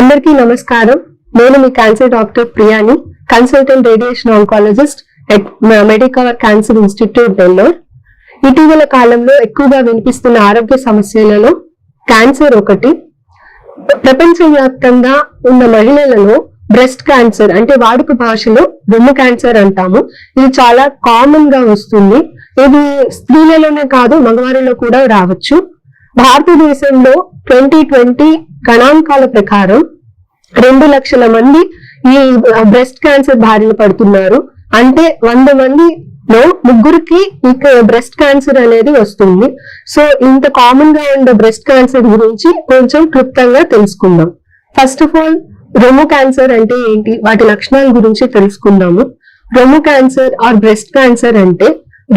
అందరికీ నమస్కారం. నేను మీ cancer doctor ప్రియాని consultant radiation oncologist at Medicover cancer institute Nellore ఇటీవల కాలంలో ఎక్కువగా వినిపిస్తున్న ఆరోగ్య సమస్యలలో క్యాన్సర్ ఒకటి. ప్రపంచవ్యాప్తంగా ఉన్న మహిళలలో బ్రెస్ట్ క్యాన్సర్ అంటే వాడుక భాషలో బొమ్మ క్యాన్సర్ అంటాము. ఇది చాలా కామన్గా వస్తుంది. ఇది స్త్రీలలోనే కాదు మగవారిలో కూడా రావచ్చు. భారతదేశంలో ట్వంటీ ట్వంటీ గణాంకాల ప్రకారం రెండు లక్షల మంది ఈ బ్రెస్ట్ క్యాన్సర్ బారిన పడుతున్నారు. అంటే వంద మందిలో ముగ్గురికి ఇక బ్రెస్ట్ క్యాన్సర్ అనేది వస్తుంది. సో ఇంత కామన్గా ఉండే బ్రెస్ట్ క్యాన్సర్ గురించి కొంచెం క్లుప్తంగా తెలుసుకుందాం. ఫస్ట్ ఆఫ్ ఆల్ రొమ్ము క్యాన్సర్ అంటే ఏంటి? వాటి లక్షణాల గురించి తెలుసుకుందాము. రొమ్ము క్యాన్సర్ ఆర్ బ్రెస్ట్ క్యాన్సర్ అంటే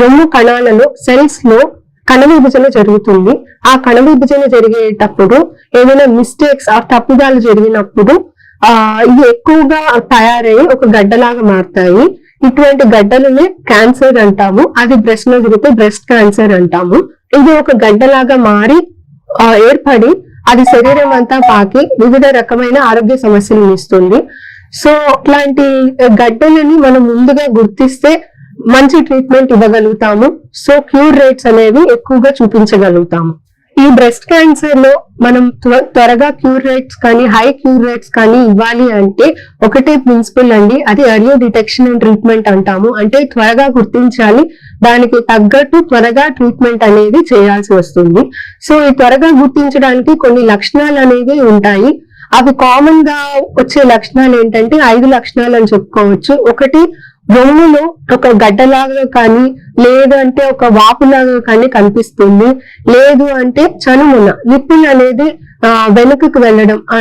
రొమ్ము కణాలలో సెల్స్లో కణ విభజన జరుగుతుంది. ఆ కణ విభజన జరిగేటప్పుడు ఏదైనా మిస్టేక్స్ ఆ తప్పుదాలు జరిగినప్పుడు ఆ ఇవి ఎక్కువగా తయారయ్యి ఒక గడ్డలాగా మారుతాయి. ఇటువంటి గడ్డలనే క్యాన్సర్ అంటాము. అది బ్రెస్ట్లో జరిగితే బ్రెస్ట్ క్యాన్సర్ అంటాము. ఇది ఒక గడ్డలాగా మారి ఆ, ఏర్పడి అది శరీరం అంతా పాకి వివిధ రకమైన ఆరోగ్య సమస్యలను ఇస్తుంది. సో అట్లాంటి గడ్డలని మనం ముందుగా గుర్తిస్తే మంచి ట్రీట్మెంట్ ఇవ్వగలుగుతాము. సో క్యూర్ రేట్స్ అనేవి ఎక్కువగా చూపించగలుగుతాము. ఈ బ్రెస్ట్ క్యాన్సర్లో మనం త్వ- త్వరగా క్యూర్ రేట్స్ కానీ హై క్యూర్ రేట్స్ కానీ ఇవ్వాలి అంటే ఒకటే ప్రిన్సిపల్ అండి. అది ఎర్లీ డిటెక్షన్ అండ్ ట్రీట్మెంట్ అంటాము. అంటే త్వరగా గుర్తించాలి. దానికి తగ్గట్టు త్వరగా ట్రీట్మెంట్ అనేది చేయాల్సి వస్తుంది. సో ఈ త్వరగా గుర్తించడానికి కొన్ని లక్షణాలు అనేవి ఉంటాయి. అవి కామన్గా వచ్చే లక్షణాలు ఏంటంటే ఐదు లక్షణాలు అని చెప్పుకోవచ్చు. ఒకటి రొమ్ములో ఒక గడ్డలాగా కానీ లేదు అంటే ఒక వాపులాగా కానీ కనిపిస్తుంది. లేదు అంటే చనుమున నిప్పులు అనేది ఆ, వెనుకకు వెళ్ళడం ఆ,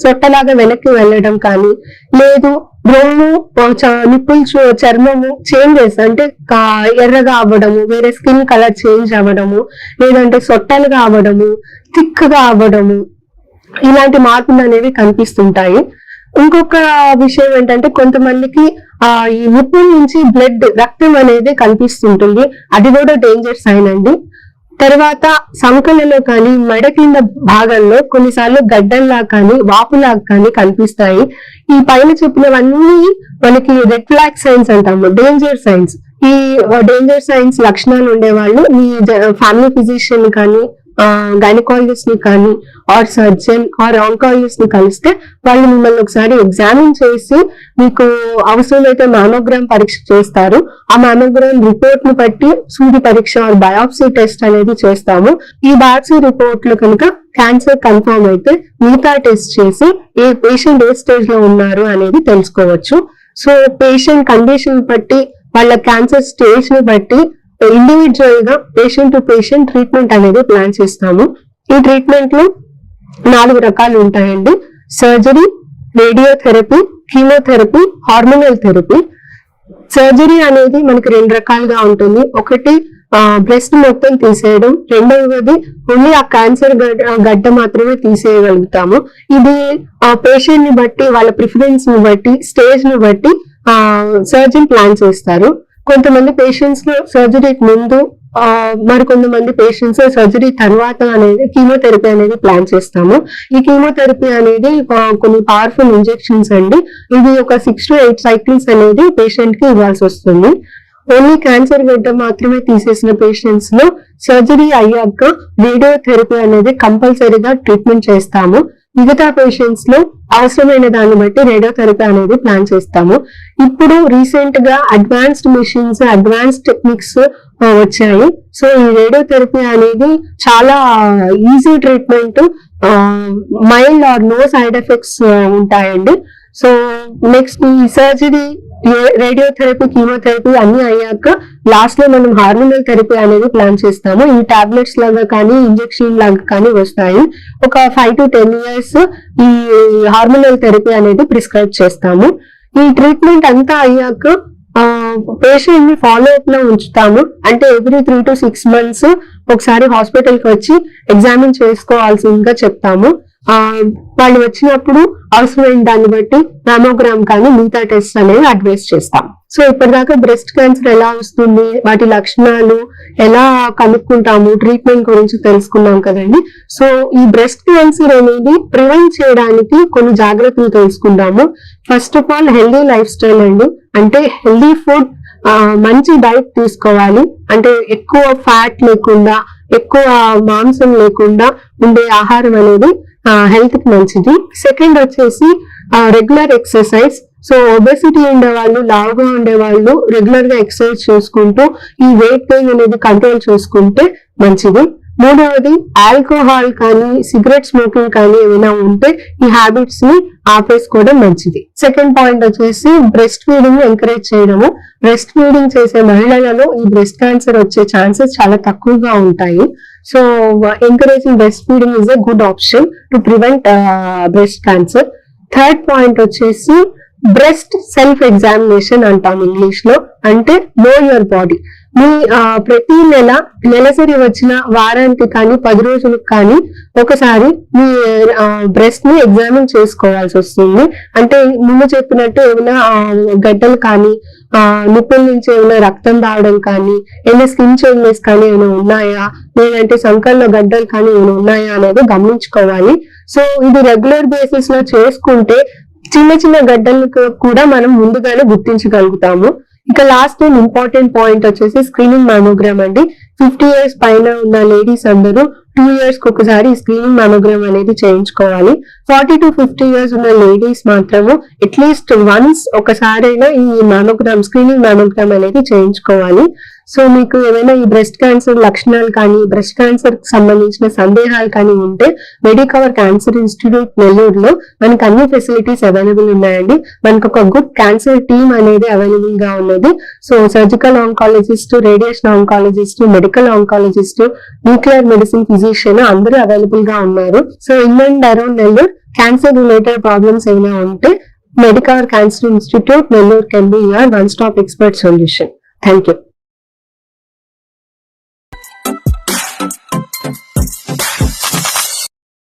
సొట్టలాగా వెనక్కి వెళ్ళడం కానీ లేదు రొమ్ము చ- నిప్పులు చర్మము చేంజెస్ అంటే ఎర్రగా అవ్వడము వేరే స్కిన్ కలర్ చేంజ్ అవ్వడము లేదంటే సొట్టలుగా అవ్వడము థిక్గా అవ్వడము ఇలాంటి మార్పులు అనేవి కనిపిస్తుంటాయి. ఇంకొక విషయం ఏంటంటే కొంతమందికి ఆ ఈ నిప్పుల నుంచి బ్లడ్ రక్తం అనేది కనిపిస్తుంటుంది. అది కూడా డేంజర్ సైన్ అండి. తర్వాత సంకలలో కానీ మెడ కింద భాగంలో కొన్నిసార్లు గడ్డల్లా కానీ వాపులా కానీ కనిపిస్తాయి. ఈ పైన చెప్పినవన్నీ మనకి రెడ్ ఫ్లాగ్ సైన్స్ అంటాము. డేంజర్ సైన్స్ ఈ డేంజర్ సైన్స్ లక్షణాలు ఉండేవాళ్ళు. మీ ఫ్యామిలీ ఫిజిషియన్ కానీ గైనకాలజిస్ట్ని కానీ ఆర్ సర్జన్ ఆర్ ఆంకాలజిస్ట్ని కలిస్తే వాళ్ళు మిమ్మల్ని ఒకసారి ఎగ్జామిన్ చేసి మీకు అవసరమైతే మామోగ్రామ్ పరీక్ష చేస్తారు. ఆ మామోగ్రామ్ రిపోర్ట్ను బట్టి సూది పరీక్ష ఆర్ బయాప్సీ టెస్ట్ అనేది చేస్తాము. ఈ బయాప్సీ రిపోర్ట్లో కనుక క్యాన్సర్ కన్ఫర్మ్ అయితే మిగతా టెస్ట్ చేసి ఏ పేషెంట్ ఏ స్టేజ్లో ఉన్నారు అనేది తెలుసుకోవచ్చు. సో పేషెంట్ కండిషన్ బట్టి వాళ్ళ క్యాన్సర్ స్టేజ్ని బట్టి ఇండివిజువల్గా పేషెంట్ టు పేషెంట్ ట్రీట్మెంట్ అనేది ప్లాన్ చేస్తాము. ఈ ట్రీట్మెంట్లో నాలుగు రకాలు ఉంటాయండి. Surgery radiotherapy chemotherapy hormonal therapy surgery అనేది మనకి రెండు రకాలుగా ఉంటుంది. ఒకటి బ్రెస్ట్ మొత్తం తీసేయడం. రెండవది ఓన్లీ ఆ క్యాన్సర్ గడ్డ మాత్రమే తీసేయగలుగుతాము. ఇది ఆ పేషెంట్ని బట్టి వాళ్ళ ప్రిఫరెన్స్ని బట్టి స్టేజ్ని బట్టి సర్జన్ ప్లాన్ చేస్తారు. కొంతమంది పేషెంట్స్లో సర్జరీకి ముందు మరికొంతమంది పేషెంట్స్ సర్జరీ తర్వాత అనేది కీమోథెరపీ అనేది ప్లాన్ చేస్తాము. ఈ కీమోథెరపీ అనేది కొన్ని పవర్ఫుల్ ఇంజెక్షన్స్ అండి. ఇది ఒక సిక్స్ టు ఎయిట్ సైకిల్స్ అనేది పేషెంట్కి ఇవ్వాల్సి వస్తుంది. ఓన్లీ క్యాన్సర్ గడ్డ మాత్రమే తీసేసిన పేషెంట్స్లో సర్జరీ అయ్యాక రేడియోథెరపీ అనేది కంపల్సరీగా ట్రీట్మెంట్ చేస్తాము. మిగతా పేషెంట్స్లో అవసరమైన దాన్ని బట్టి రేడియోథెరపీ అనేది ప్లాన్ చేస్తాము. ఇప్పుడు రీసెంట్గా అడ్వాన్స్డ్ మిషన్స్ అడ్వాన్స్డ్ టెక్నిక్స్ వచ్చాయి. సో ఈ రేడియోథెరపీ అనేది చాలా easy treatment mild or no side effects ఉంటాయండి. సో నెక్స్ట్ ఈ సర్జరీ రేడియోథెరపీ కీమోథెరపీ అన్ని అయ్యాక లాస్ట్లో మనం హార్మోనల్ థెరపీ అనేది ప్లాన్ చేస్తాము. ఈ టాబ్లెట్స్ లాగా కానీ ఇంజెక్షన్ లాగా కానీ వస్తాయి. ఒక ఫైవ్ టు టెన్ ఇయర్స్ ఈ హార్మోనల్ థెరపీ అనేది ప్రిస్క్రైబ్ చేస్తాము. ఈ ట్రీట్మెంట్ అంతా అయ్యాక పేషెంట్ని ఫాలో అప్లో ఉంచుతాము. అంటే every three to six months ఒకసారి హాస్పిటల్కి వచ్చి ఎగ్జామిన్ చేసుకోవాల్సిందిగా చెప్తాము. ఆ, వాళ్ళు వచ్చినప్పుడు అవసరమైన దాన్ని బట్టి మామోగ్రామ్ కానీ మిగతా టెస్ట్ అనేవి అడ్వైస్ చేస్తాం. సో ఇప్పటిదాకా బ్రెస్ట్ క్యాన్సర్ ఎలా వస్తుంది వాటి లక్షణాలు ఎలా కనుక్కుంటాము ట్రీట్మెంట్ గురించి తెలుసుకున్నాం కదండి. సో ఈ బ్రెస్ట్ క్యాన్సర్ అనేది ప్రివెంట్ చేయడానికి కొన్ని జాగ్రత్తలు తెలుసుకుందాము. First of all healthy lifestyle అండి. అంటే హెల్దీ ఫుడ్ మంచి డైట్ తీసుకోవాలి. అంటే ఎక్కువ ఫ్యాట్ లేకుండా ఎక్కువ మాంసం లేకుండా ఉండే ఆహారం అనేది హెల్త్కి మంచిది. సెకండ్ వచ్చేసి రెగ్యులర్ ఎక్సర్సైజ్ సో ఒబెసిటీ ఉండే వాళ్ళు లావుగా ఉండే వాళ్ళు రెగ్యులర్గా ఎక్సర్సైజ్ చేసుకుంటూ ఈ వెయిట్ పెయిన్ అనేది కంట్రోల్ చేసుకుంటే మంచిది. మూడవది ఆల్కహాల్ కానీ సిగరెట్ స్మోకింగ్ కానీ ఏమైనా ఉంటే ఈ హ్యాబిట్స్ని ఆపేసుకోవడం మంచిది. సెకండ్ పాయింట్ వచ్చేసి బ్రెస్ట్ ఫీడింగ్ ఎంకరేజ్ చేయడము. బ్రెస్ట్ ఫీడింగ్ చేసే మహిళలలో ఈ బ్రెస్ట్ క్యాన్సర్ వచ్చే ఛాన్సెస్ చాలా తక్కువగా ఉంటాయి. So encouraging breast feeding is a good option to prevent breast cancer third point వచ్చేసి బ్రెస్ట్ సెల్ఫ్ ఎగ్జామినేషన్ అంటాం ఇంగ్లీష్లో అంటే నో యువర్ బాడీ మీ ప్రతి నెల నెలసరి వచ్చిన వారానికి కానీ పది రోజులకు కానీ ఒకసారి మీ బ్రెస్ట్ని ఎగ్జామిన్ చేసుకోవాల్సి వస్తుంది. అంటే ముందు చెప్పినట్టు ఏమైనా గడ్డలు కానీ ఆ నిప్పుల నుంచి ఏమైనా రక్తం రావడం కానీ ఏమైనా స్కిన్ చేంజెస్ కానీ ఏమైనా ఉన్నాయా? లేదంటే సంకల్లో గడ్డలు కానీ ఏమైనా ఉన్నాయా అనేది గమనించుకోవాలి. సో ఇది రెగ్యులర్ బేసిస్లో చేసుకుంటే చిన్న చిన్న గడ్డలకు కూడా మనం ముందుగానే గుర్తించగలుగుతాము. ఇక లాస్ట్ ఇంపార్టెంట్ పాయింట్ వచ్చేసి స్క్రీనింగ్ మ్యామోగ్రామ్ అండి. ఫిఫ్టీ ఇయర్స్ పైన ఉన్న లేడీస్ అందరూ టూ ఇయర్స్కి ఒకసారి స్క్రీనింగ్ మ్యామోగ్రామ్ అనేది చేయించుకోవాలి. ఫార్టీ టు ఫిఫ్టీ ఇయర్స్ ఉన్న లేడీస్ మాత్రము అట్లీస్ట్ వన్స్ ఒకసారైనా ఈ మ్యామోగ్రామ్ స్క్రీనింగ్ మ్యామోగ్రామ్ అనేది చేయించుకోవాలి. సో మీకు ఏమైనా ఈ బ్రెస్ట్ క్యాన్సర్ లక్షణాలు కానీ బ్రెస్ట్ క్యాన్సర్కి సంబంధించిన సందేహాలు కానీ ఉంటే మెడికవర్ క్యాన్సర్ ఇన్స్టిట్యూట్ నెల్లూరులో మనకి అన్ని ఫెసిలిటీస్ అవైలబుల్ ఉన్నాయండి. మనకు ఒక గుడ్ క్యాన్సర్ టీమ్ అనేది అవైలబుల్గా ఉన్నది. So surgical oncologist radiation oncologist medical oncologist nuclear medicine physician అందరూ అవైలబుల్గా ఉన్నారు. So in and around Nellore cancer related problems ఏమైనా ఉంటే Medicover cancer institute Nellore can be your one stop expert solution thank you